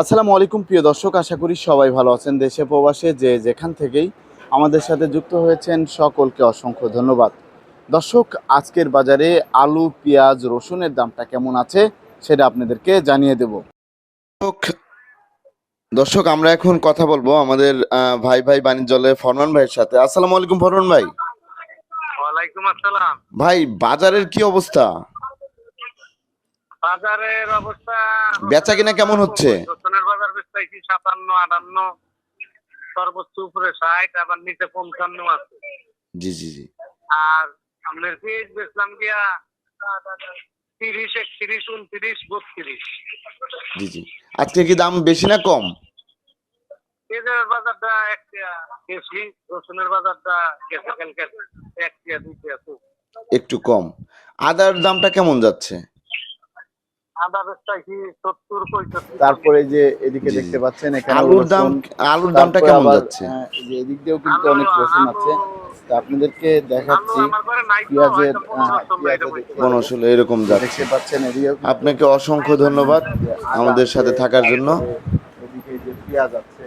আসসালামু আলাইকুম প্রিয় দর্শক আশা করি সবাই ভালো আছেন দেশে প্রবাসে যে যেখান থেকেই আমাদের সাথে যুক্ত হয়েছেন সকলকে অসংখ্য ধন্যবাদ। দর্শক আজকের বাজারে আলু পেঁয়াজ রসুনের দামটা কেমন আছে সেটা আপনাদেরকে জানিয়ে দেব। দর্শক আমরা এখন কথা বলব আমাদের ভাই ভাই বাণিজ্যলে ফরমান ভাইয়ের সাথে। আসসালামু আলাইকুম ফরমান ভাই। ওয়ালাইকুম আসসালাম। ভাই বাজারের কি অবস্থা? বাজারের অবস্থা বেচা কিনা কেমন হচ্ছে? সাতান্ন আটান্ন সর্বোচ্চ উপরে ষাট আবার নিচে পঞ্চান্ন আছে। জি জি জি। আর আমাদের বেচলাম গিয়া তিরিশ একত্রিশ উনত্রিশ বত্রিশ। জি জি। আজকে কি দাম বেশি না কম? পেঁয়াজের বাজারটা একটা বেশি রসুনের বাজারটা গেছে কালকে এক দুই একটু কম। আদার দামটা কেমন যাচ্ছে? তারপরে যে এদিকে দেখতে পাচ্ছেন এখানে আলুর দাম আলুর দামটা কেমন যাচ্ছে? এই যে এদিক দিয়েও কিন্তু অনেক রসুন আছে। তো আপনাদেরকে দেখাচ্ছি পেঁয়াজের ষোলো এরকম যাচ্ছে। দেখতে পাচ্ছেন এদিকে আপনাকে অসংখ্য ধন্যবাদ আমাদের সাথে থাকার জন্য। এদিকে যে পেঁয়াজ আছে